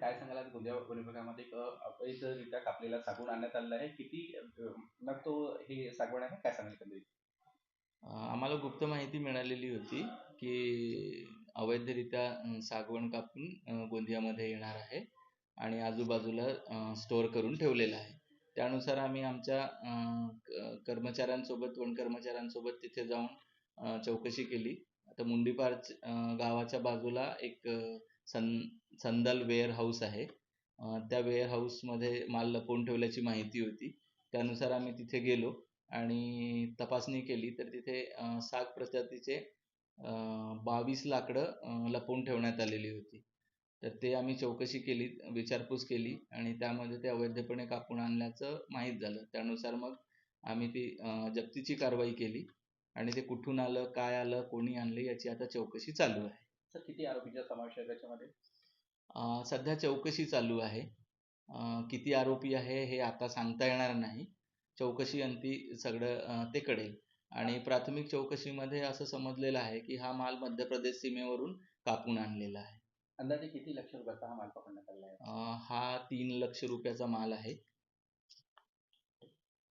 काय सांगायला गोंदिया वन विभागामध्ये एक अवैधरित्या कापलेला सागवान आणण्यात आलेला आहे? किती मग तो हे सागवण आहे? काय सांगाल एकंदरीत? आम्हाला गुप्त माहिती मिळालेली होती की अवैधरित्या सागवण कापून गोंदियामध्ये येणार आहे आणि आजूबाजूला स्टोअर करून ठेवलेलं आहे. त्यानुसार आम्ही आमच्या कर्मचाऱ्यांसोबत वन कर्मचाऱ्यांसोबत तिथे जाऊन चौकशी केली. आता मुंडीपार गावाच्या बाजूला एक सन संदल वेअर हाऊस आहे. त्या वेअर हाऊसमध्ये माल लपवून ठेवल्याची माहिती होती. त्यानुसार आम्ही तिथे गेलो आणि तपासणी केली तर तिथे साग प्रजातीचे बावीस लाकडं लपवून ठेवण्यात आलेली होती. तर ते आम्ही चौकशी केली विचारपूस केली आणि त्यामध्ये ते अवैधपणे कापून आणल्याचं माहीत झालं. त्यानुसार मग आम्ही ती जप्तीची कारवाई केली आणि ते कुठून आलं काय आलं कोणी आणलं याची आता चौकशी चालू आहे. सर किती आरोपीचा समावेश आहे त्याच्यामध्ये? अं, सध्या चौकशी चालू आहे. अं, किती आरोपी आहे हे आता सांगता येणार नाही. चौकशी अंती सगळं अं, ते कळेल. आणि प्राथमिक चौकशीमध्ये असं समजलेलं आहे की हा माल मध्य प्रदेश सीमेवरून कापून आणलेला आहे. अंदाजे किती लक्ष रुपयाचा हा माल पकडण्यात आलेला आहे? अं, हा तीन लक्ष रुपयाचा माल आहे.